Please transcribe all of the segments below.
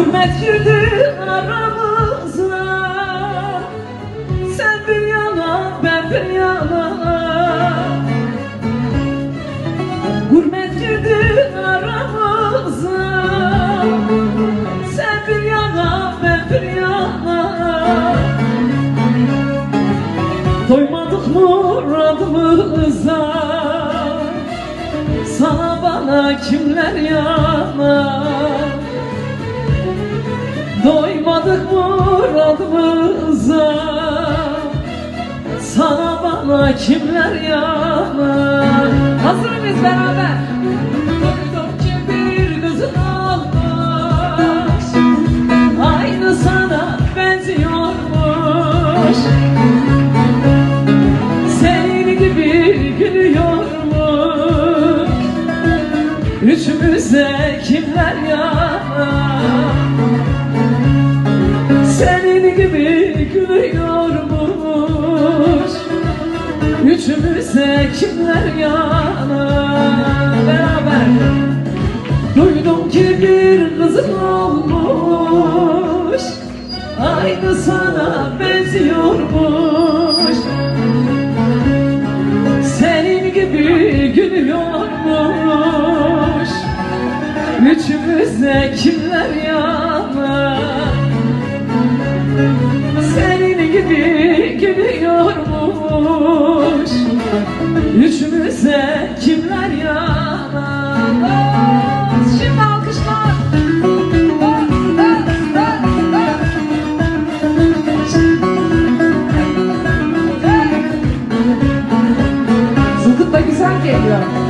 Hürmet girdi aramıza Sen bir yana ben bir yana. Hürmet girdi aramıza Sen bir yana ben bir yana. Doymadık muradımıza Sana bana kimler yana Doymadık muradımıza Sana bana kimler yana Hazır mıyız beraber? Duydum ki bir kızın olmuş Aynı sana benziyormuş. Senin gibi gülüyormuş. Üçümüze kimler yanar Üçümüze kimler yanar Beraber. Duydum ki bir kızın olmuş. Aynı sana benziyormuş. Senin gibi gülüyormuş Üçümüzde kimler yanar Üçümüzde kimler yanar Şimdi alkışlar Zılgıt da güzel geliyor.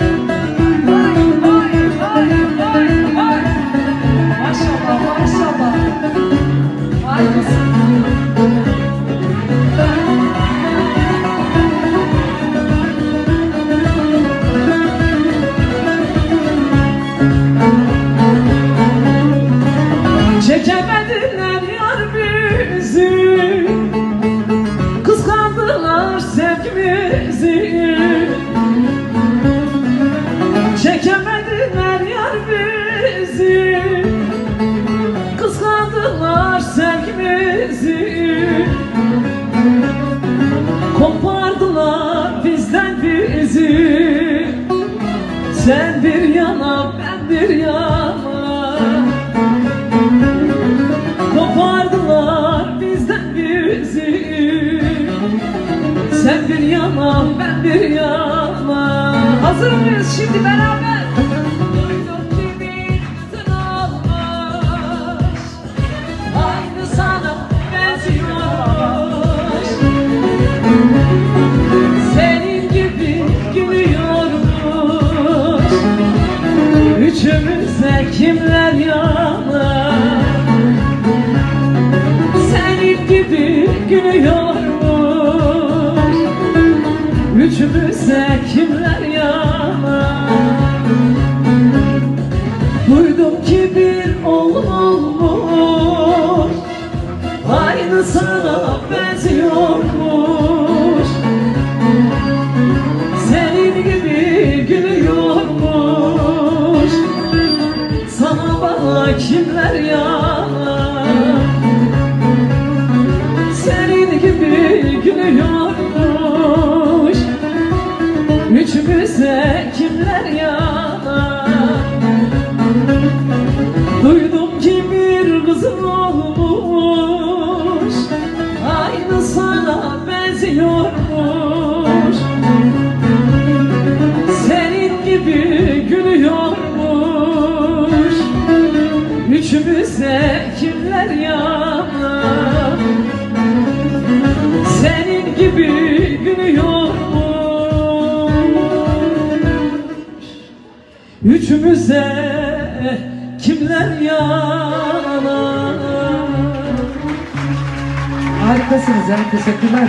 Çekemediler yar bizi. Kıskandılar sevgimizi Kopardılar bizden bizi. Sen bir yana ben bir yana. Kopardılar bizden bizi. Sen bir yana ben bir yana. Hazır mıyız şimdi beraber? Gülüyormuş Üçümüze kimler yanar? Duydum ki bir oğlum olmuş. Aynı sana benziyormuş. Senin gibi gülüyormuş Sana bana kimler yanar gülüyormuş Üçümüze kimler yanar? Duydum ki bir kızın olmuş Üçümüze kimler yanar Harikasınız ya. Teşekkürler.